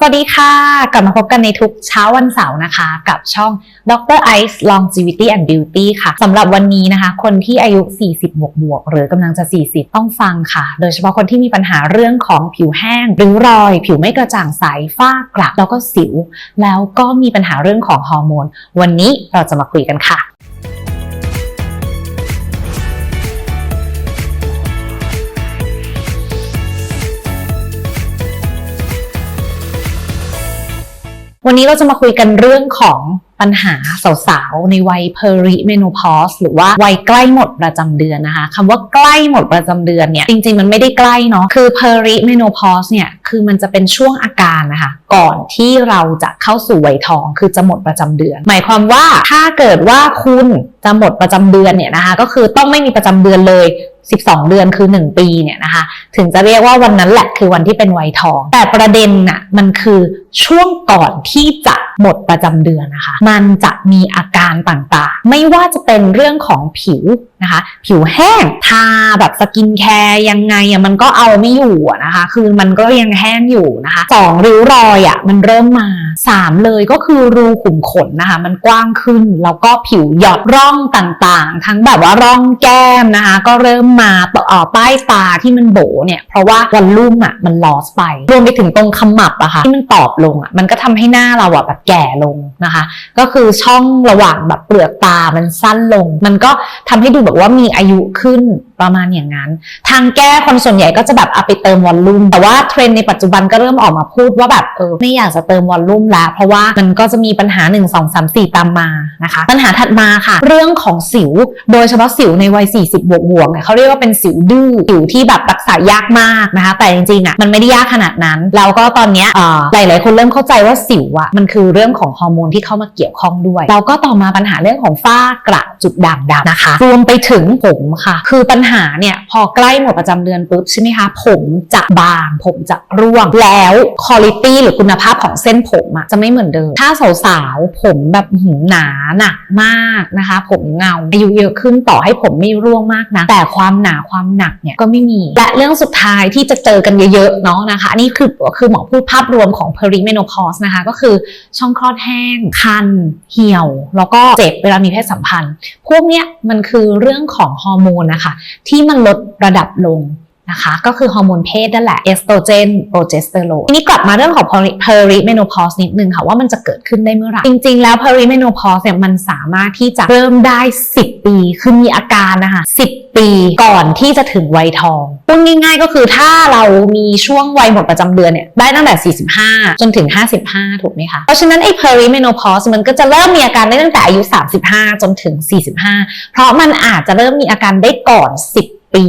สวัสดีค่ะ กลับมาพบกันในทุกเช้าวันเสาร์นะคะ กับช่อง Dr. Ice Longevity and Beauty ค่ะสำหรับวันนี้นะคะ คนที่อายุ 40 บวกบวก หรือกำลังจะ 40 ต้องฟังค่ะ โดยเฉพาะคนที่มีปัญหาเรื่องของผิวแห้งริ้วรอย ผิวไม่กระจ่างใสฝ้ากระแล้วก็สิว แล้วก็มีปัญหาเรื่องของฮอร์โมน วันนี้เราจะมาคุยกันค่ะ วันนี้เราจะมาคุยกันเรื่องของปัญหาสาวๆ ในวัย perimenopause หรือว่าวัยใกล้หมดประจำเดือนนะคะคำว่าใกล้หมดประจำเดือนเนี่ยจริงๆ มันไม่ได้ใกล้เนาะคือ perimenopause เนี่ยคือมันจะเป็นช่วงอาการนะคะก่อนที่เราจะเข้าสู่วัยทองคือจะหมดประจำเดือน หมายความว่าถ้าเกิดว่าคุณจะหมดประจำเดือนเนี่ยนะคะก็คือต้องไม่มีประจำเดือนเลย 12 เดือนคือ 1 ปีเนี่ยนะคะ ถึงจะเรียกว่าวันนั้นแหละคือวันที่เป็นวัยทอง แต่ประเด็นน่ะมันคือช่วงก่อนที่จะหมดประจำเดือนนะคะ มันจะมีอาการต่างๆ ไม่ว่าจะเป็นเรื่องของผิว นะคะ ผิวแห้งทาแบบสกินแคร์ยังไงอะมันก็เอาไม่อยู่นะคะ คือมันก็ยังแห้งอยู่นะคะสองริ้วรอยอะมันเริ่มมาสามเลยก็คือรูขุมขนนะคะ มันกว้างขึ้นแล้วก็ผิวหยอดร่องต่างๆ ทั้งแบบว่าร่องแก้มนะคะ ก็เริ่มมาเอ่อใต้ตาที่มันโบเนี่ยเพราะว่าวอลลุ่มอะมันลอสไป รวมไปถึงตรงขมับอะค่ะที่มันตอบลงอะมันก็ทำให้หน้าเราอะแบบแก่ลงนะคะ ก็คือช่องระหว่างแบบเปลือกตามันสั้นลง มันก็ทำให้ดูบอกว่ามีอายุขึ้น ประมาณอย่างนั้น ทางแก้คนส่วนใหญ่ก็จะแบบเอาไปเติมวอลลุ่มแต่ว่าเทรนด์ในปัจจุบันก็เริ่มออกมาพูดว่าแบบเออไม่อยากจะเติมวอลลุ่มแล้ว เพราะว่ามันก็จะมีปัญหา 1 2 3 4 ตามมานะคะ ปัญหาถัดมาค่ะ เรื่องของสิว โดยเฉพาะสิวในวัย 40 บวกบวกเนี่ยเขาเรียกว่าเป็นสิวดื้อสิวที่แบบรักษายากมากนะคะ แต่จริงๆอะมันไม่ได้ยากขนาดนั้นแล้วก็ตอนเนี้ยอ่อหลายๆ คนเริ่มเข้าใจว่าสิวอะมันคือเรื่องของฮอร์โมนที่เข้ามาเกี่ยวข้องด้วยแล้วก็ต่อมาปัญหาเรื่องของฝ้ากระจุดด่างดำนะคะรวมไปถึงผมค่ะ คือปัญหาเนี่ยพอใกล้หมดประจำเดือนปุ๊บใช่ไหมคะ ผมจะบาง ผมจะร่วงแล้วคุณภาพหรือคุณภาพของเส้นผมอะจะไม่เหมือนเดิม ถ้าสาวๆ ผมแบบหืหนาหนักมากนะคะ ผมเงาอายุเยอะขึ้นต่อให้ผมไม่ร่วงมากนะ แต่ความหนาความหนักเนี่ยก็ไม่มี และเรื่องสุดท้ายที่จะเจอกันเยอะๆเนาะนะคะ อันนี่คือคือหมอพูดภาพรวมของ perimenopause นะคะ ก็คือช่องคลอดแห้ง คัน เหี่ยว แล้วก็เจ็บเวลามีเพศสัมพันธ์ พวกเนี้ยมันคือเรื่องของฮอร์โมนนะคะที่มันลดระดับลง นะคะ ก็คือฮอร์โมนเพศนั่นแหละเอสโตรเจนโปรเจสเตอโรนทีนี้กลับมาเรื่องของ perimenopause นิดนึงค่ะว่ามันจะเกิดขึ้นได้เมื่อไหร่ จริง ๆ แล้ว perimenopause เนี่ยมันสามารถที่จะเริ่มได้ 10 ปี คือมีอาการนะคะ10 ปีก่อนที่จะถึงวัยทองพูดง่าย ๆ ก็คือถ้าเรามีช่วงวัยหมดประจำเดือนเนี่ยได้ตั้งแต่ 45 จนถึง 55 ถูกไหมคะ เพราะฉะนั้นไอ้ perimenopause มันก็จะเริ่มมีอาการได้ตั้งแต่อายุ 35 จนถึง 45 เพราะมันอาจจะเริ่มมีอาการได้ก่อน 10 ปี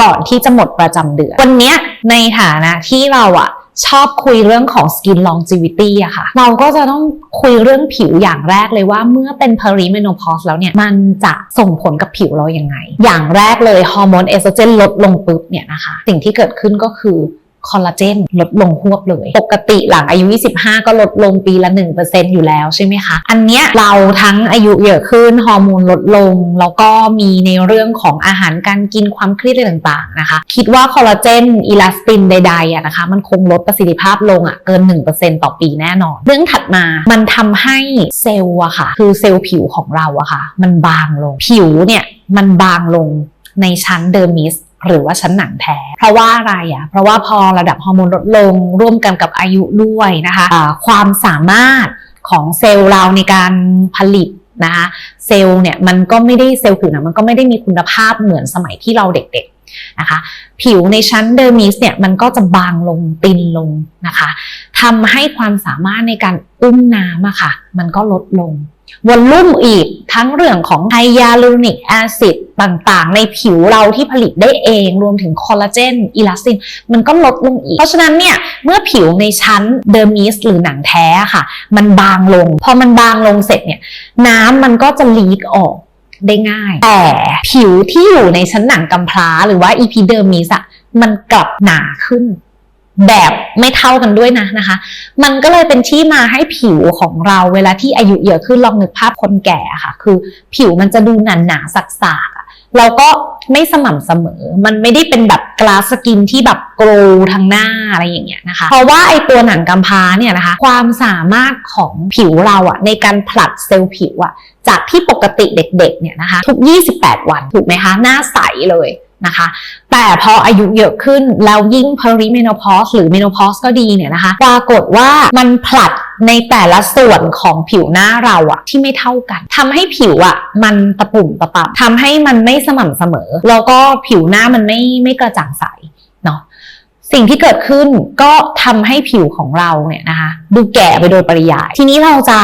ก่อนที่จะหมดประจำเดือน วันนี้ในฐานะที่เราอะชอบคุยเรื่องของ skin longevity อะค่ะ เราก็จะต้องคุยเรื่องผิวอย่างแรกเลยว่าเมื่อเป็น perimenopause แล้วเนี่ย มันจะส่งผลกับผิวเราอย่างไง อย่างแรกเลยฮอร์โมนเอสโตรเจนลดลงปุ๊บเนี่ยนะคะ สิ่งที่เกิดขึ้นก็คือ คอลลาเจนลดลงหวบเลย ปกติหลังอายุ 25 ก็ลดลงปีละ 1%อยู่แล้วใช่ไหมคะ อันเนี้ยเราทั้งอายุเยอะขึ้น ฮอร์โมนลดลง แล้วก็มีในเรื่องของอาหารการกินความเครียดอะไรต่างๆนะคะ คิดว่าคอลลาเจนอิลาสตินใดๆอะนะคะมันคงลดประสิทธิภาพลงอะเกิน 1%ต่อปีแน่นอน เรื่องถัดมามันทำให้เซลล์อะค่ะ คือเซลล์ผิวของเราอะค่ะ มันบางลง ผิวเนี่ยมันบางลงในชั้นเดอร์มิส หรือว่าชั้นหนังแท้ เพราะว่าอะไรอะเพราะว่าพอระดับฮอร์โมนลดลงร่วมกันกับอายุด้วยนะคะะความสามารถของเซลล์เราในการผลิตนะคะเซลล์เนี่ยมันก็ไม่ได้เซลล์ผิวหนังมันก็ไม่ได้มีคุณภาพเหมือนสมัยที่เราเด็กๆ นะคะ ผิวในชั้นเดอร์มิสเนี่ยมันก็จะบางลงตินลงนะคะทำให้ความสามารถในการอุ้มน้ำอะค่ะ มันก็ลดลงวอลลุ่มอีกทั้งเรื่องของไฮยาลูรอนิกแอซิดต่างๆ ในผิวเราที่ผลิตได้เองรวมถึงคอลลาเจนอิลาสตินมันก็ลดลงอีก เพราะฉะนั้นเนี่ย เมื่อผิวในชั้นเดอร์มิสหรือหนังแท้ค่ะ มันบางลง พอมันบางลงเสร็จเนี่ย น้ำมันก็จะลีกออก ได้ง่าย แต่ผิวที่อยู่ในชั้นหนังกำพร้าหรือว่าอีพีเดอร์มิสอะมันกลับหนาขึ้น แบบไม่เท่ากันด้วยนะนะคะ มันก็เลยเป็นที่มาให้ผิวของเราเวลาที่อายุเยอะขึ้นลองนึกภาพคนแก่ค่ะ คือ ผิวมันจะดูหนาหนาสักๆอะแล้วก็ ไม่สม่ำเสมอ มันไม่ได้เป็นแบบกลาสกินที่แบบโกลทางหน้าอะไรอย่างเงี้ยนะคะ เพราะว่าไอตัวหนังกำพร้าเนี่ยนะคะ ความสามารถของผิวเราอะในการผลัดเซลล์ผิวอะจากที่ปกติเด็กๆเนี่ยนะคะ ทุก 28 วันถูกไหมคะ หน้าใสเลย นะคะ แต่พออายุเยอะขึ้นแล้วยิ่ง perimenopause หรือ menopause ก็ดีเนี่ยนะคะ ปรากฏว่ามันผลัดในแต่ละส่วนของผิวหน้าเราอะที่ไม่เท่ากันทำให้ผิวอะมันตะปุ่มตะปับทำให้มันไม่สม่ำเสมอ แล้วก็ผิวหน้ามันไม่ไม่กระจ่างใสเนาะสิ่งที่เกิดขึ้นก็ทำให้ผิวของเราเนี่ยนะคะ ดูแก่ไปโดยปริยาย ทีนี้เราจะ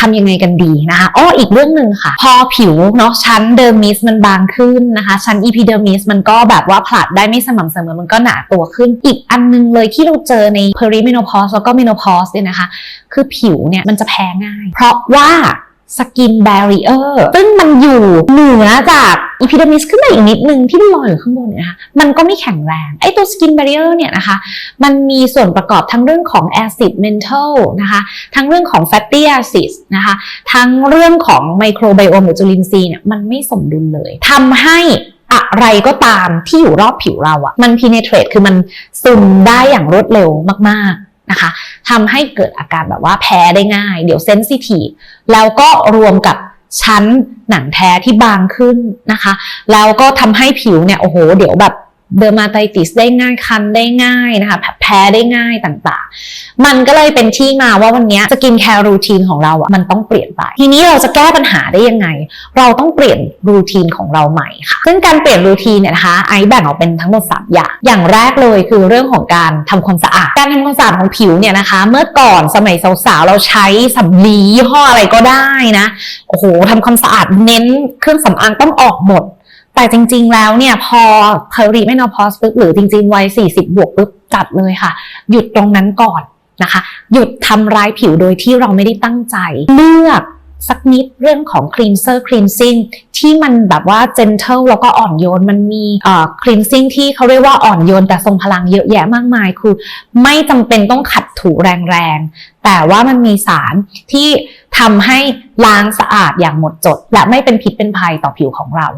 ทำยังไงกันดีนะคะอ้ออีกเรื่องหนึ่งค่ะ พอผิวเนาะชั้นเดอร์มิสมันบางขึ้นนะคะ ชั้นอีพิเดอร์มิสมันก็แบบว่าผลัดได้ไม่สม่ำเสมอมันก็หนาตัวขึ้น อีกอันนึงเลยที่เราเจอใน perimenopause แล้วก็ menopause เนี่ยนะคะ คือผิวเนี่ยมันจะแพ้ง่าย เพราะว่า สกิน b บร i เออร์ซึ่งมันอยู่เหนือจากอีพิเดมิสขึ้นมาอีกนิดนึงที่ลอยอยู่ข้างบนเนี่ยนะคะมันก็ไม่แข็งแรง ไอ้ตัวสกิน b บร i เออร์เนี่ยนะคะมันมีส่วนประกอบทั้งเรื่องของแอซิดเมนเทลนะคะทั้งเรื่องของแฟตตี้แอซิดนะคะทั้งเรื่องของไมโครไบโอมหรือจุลินทรีย์เนี่ยมันไม่สมดุลเลยทำให้อะไรก็ตามที่อยู่รอบผิวเราอะมัน penetrate คือมันซึมได้อย่างรวดเร็วมากๆ นะคะทำให้เกิดอาการแบบว่าแพ้ได้ง่าย เดี๋ยวเซนซิทีฟแล้วก็รวมกับชั้นหนังแท้ที่บางขึ้นนะคะ แล้วก็ทำให้ผิวเนี่ยโอ้โห เดี๋ยวแบบ เดอร์มาไตติสได้ง่ายคันได้ง่ายนะคะแพ้ได้ง่ายต่างๆ มันก็เลยเป็นที่มาว่าวันนี้สกินแคร์รูทีนของเราอะมันต้องเปลี่ยนไป ทีนี้เราจะแก้ปัญหาได้ยังไง เราต้องเปลี่ยนรูทีนของเราใหม่ค่ะซึ่งการเปลี่ยนรูทีนเนี่ยนะคะไอแบ่งออกเป็นทั้งหมด3อย่างอย่างแรกเลยคือเรื่องของการทำความสะอาด การทำความสะอาดของผิวเนี่ยนะคะ เมื่อก่อนสมัยสาวๆเราใช้สำลียี่ห้ออะไรก็ได้นะโอ้โหทำความสะอาดเน้นเครื่องสำอางต้องออกหมด แต่จริง ๆ แล้วเนี่ยพอเพอรีไม่นอพอสปุ๊บหรือจริง ๆ วัย 40 บวกปุ๊บจัดเลยค่ะ หยุดตรงนั้นก่อนนะคะ หยุดทำร้ายผิวโดยที่เราไม่ได้ตั้งใจเลือก สักนิดเรื่องของ cleanser cleansing ที่มันแบบว่า gentle แล้วก็อ่อนโยนมันมีเอ่อ cleansing ที่เขาเรียกว่าอ่อนโยนแต่ทรงพลังเยอะแยะมากมาย คือไม่จำเป็นต้องขัดถูแรงๆ แต่ว่ามันมีสารที่ทำให้ล้างสะอาดอย่างหมดจด และไม่เป็นพิษเป็นภัยต่อผิวของเรา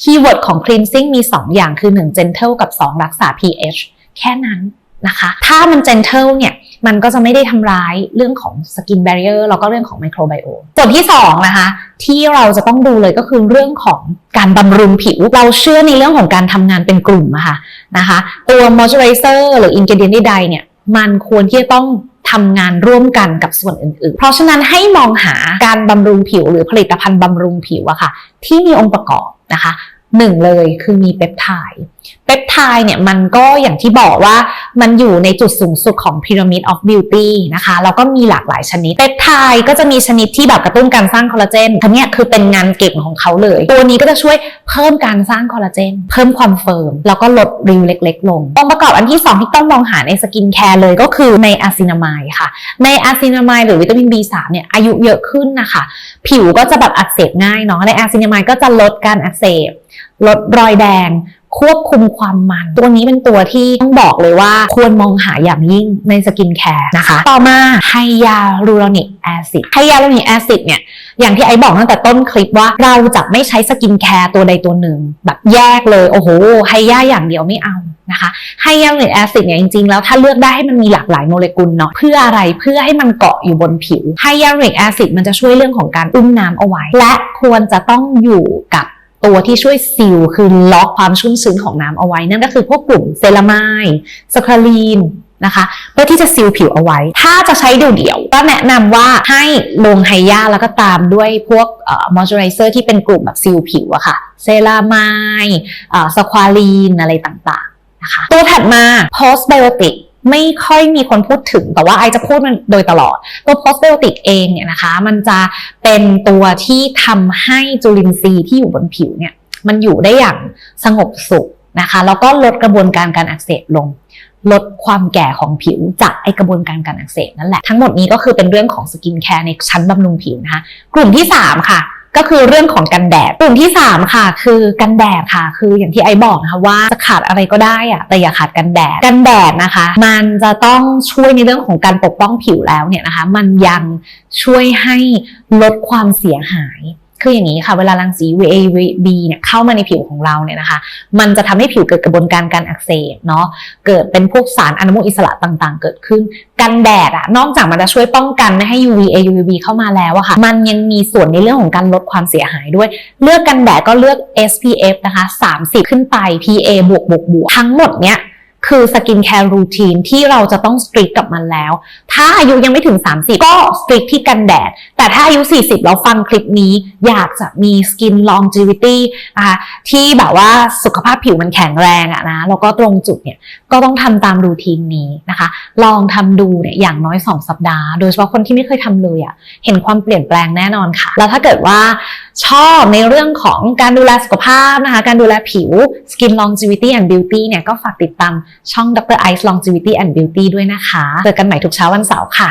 คีย์เวิร์ดของ cleansing มี 2 อย่างคือ 1 gentle กับ 2 รักษา pH แค่นั้นนะคะ ถ้ามัน gentle เนี่ย มันก็จะไม่ได้ทำร้ายเรื่องของ skin barrier แล้วก็เรื่องของ microbiome ส่วนที่2นะคะที่เราจะต้องดูเลยก็คือเรื่องของการบำรุงผิว เราเชื่อในเรื่องของการทำงานเป็นกลุ่มอะค่ะนะคะ ตัว moisturizer หรือ ingredient ใดๆเนี่ยมันควรที่จะต้องทำงานร่วมกันกับส่วนอื่นๆ เพราะฉะนั้นให้มองหาการบำรุงผิวหรือผลิตภัณฑ์บำรุงผิวอะค่ะ ที่มีองค์ประกอบนะคะ หนึ่งเลยคือมีเปปไทด์เปปไทด์เนี่ยมันก็อย่างที่บอกว่ามันอยู่ในจุดสูงสุดของ Pyramid of Beauty นะคะแล้วก็มีหลากหลายชนิดเปปไทด์ก็จะมีชนิดที่แบบกระตุ้นการสร้างคอลลาเจนทั้งนี้คือเป็นงานเก่งของเขาเลย ตัวนี้ก็จะช่วยเพิ่มการสร้างคอลลาเจน เพิ่มความเฟิร์ม แล้วก็ลดริ้วเล็ก ๆ ลงองค์ประกอบอันที่ 2 ที่ต้องมองหาในสกินแคร์เลยก็คือในอะซินามายค่ะ ในอะซินามายหรือวิตามิน B3 เนี่ยอายุเยอะขึ้นนะคะ ผิวก็จะแบบอักเสบง่ายเนาะในอะซินามายก็จะลดการอักเสบ ลดรอยแดง ควบคุมความมัน ตัวนี้เป็นตัวที่ต้องบอกเลยว่าควรมองหาอย่างยิ่งในสกินแคร์นะคะ ต่อมาไฮยาลูโรนิกแอซิดไฮยาลูโรนิกแอซิดเนี่ย อย่างที่ไอ้บอกตั้งแต่ต้นคลิปว่าเราจะไม่ใช้สกินแคร์ตัวใดตัวหนึ่ง แบบแยกเลย โอ้โหไฮยาอย่างเดียวไม่เอานะคะไฮยาลูโรนิกแอซิดเนี่ยจริง ๆ แล้วถ้าเลือกได้ให้มันมีหลากหลายโมเลกุลเนาะเพื่ออะไรเพื่อให้มันเกาะอยู่บนผิวไฮยาลูโรนิกแอซิดมันจะช่วยเรื่องของการอุ้มน้ำเอาไว้ และควรจะต้องอยู่กับ ตัวที่ช่วยซีลคือล็อกความชุ่มชื้นของน้ำเอาไว้ นั่นก็คือพวกกลุ่มเซรามายสคาลีนนะคะเพื่อที่จะซีลผิวเอาไว้ ถ้าจะใช้เดี่ยวๆก็แนะนำว่าให้ลงไฮยาแล้วก็ตามด้วยพวกมอยเจอไรเซอร์ที่เป็นกลุ่มแบบซีลผิวอะค่ะเซรามายสควาลีนอะไรต่างๆนะคะตัวถัดมา postbiotic ไม่ค่อยมีคนพูดถึง แต่ว่าไอจะพูดมันโดยตลอด ตัว postbiotic เองเนี่ยนะคะ มันจะเป็นตัวที่ทำให้จุลินทรีย์ที่อยู่บนผิวเนี่ย มันอยู่ได้อย่างสงบสุขนะคะ แล้วก็ลดกระบวนการการอักเสบลง ลดความแก่ของผิวจากไอกระบวนการการอักเสบนั่นแหละ ทั้งหมดนี้ก็คือเป็นเรื่องของสกินแคร์ในชั้นบำรุงผิวนะคะ กลุ่มที่ 3 ค่ะ ก็คือเรื่องของกันแดดกลุ่มที่ 3 ค่ะ คือกันแดดค่ะ คืออย่างที่ไอบอกนะคะว่าจะขาดอะไรก็ได้อะแต่อย่าขาดกันแดดกันแดดนะคะ มันจะต้องช่วยในเรื่องของการปกป้องผิวแล้วเนี่ยนะคะ มันยังช่วยให้ลดความเสียหาย คืออย่างนี้ค่ะเวลารังสี UVB เนี่ยเข้ามาในผิวของเราเนี่ยนะคะ มันจะทำให้ผิวเกิดกระบวนการการอักเสบเนาะเกิดเป็นพวกสารอนุมูลอิสระต่างๆ เกิดขึ้น กันแดดอะนอกจากมันจะช่วยป้องกันไม่ให้ UVA UVB เข้ามาแล้วอะค่ะ มันยังมีส่วนในเรื่องของการลดความเสียหายด้วย เลือกกันแดดก็เลือก SPF นะคะ30 ขึ้นไป PA บวกบวกบวกทั้งหมดเนี้ย คือสกินแคร์รูทีนที่เราจะต้องสตรีกกับมันแล้ว ถ้าอายุยังไม่ถึง 30 ก็สตรีกที่กันแดด แต่ถ้าอายุ 40 แล้วฟังคลิปนี้อยากจะมีสกิน longevity นะคะที่แบบว่าสุขภาพผิวมันแข็งแรงอะนะแล้วก็ตรงจุดเนี่ยก็ต้องทำตามรูทีนนี้นะคะ ลองทำดูเนี่ยอย่างน้อย 2 สัปดาห์ โดยเฉพาะคนที่ไม่เคยทำเลยอะ่ะเห็นความเปลี่ยนแปลงแน่นอนค่ะ แล้วถ้าเกิดว่าชอบในเรื่องของการดูแลสุขภาพนะคะ การดูแลผิว Skin Longevity and Beauty เนี่ยก็ฝากติดตามช่อง Dr. Ice Longevity and Beauty ด้วยนะคะ เจอกันใหม่ทุกเช้าวันเสาร์ค่ะ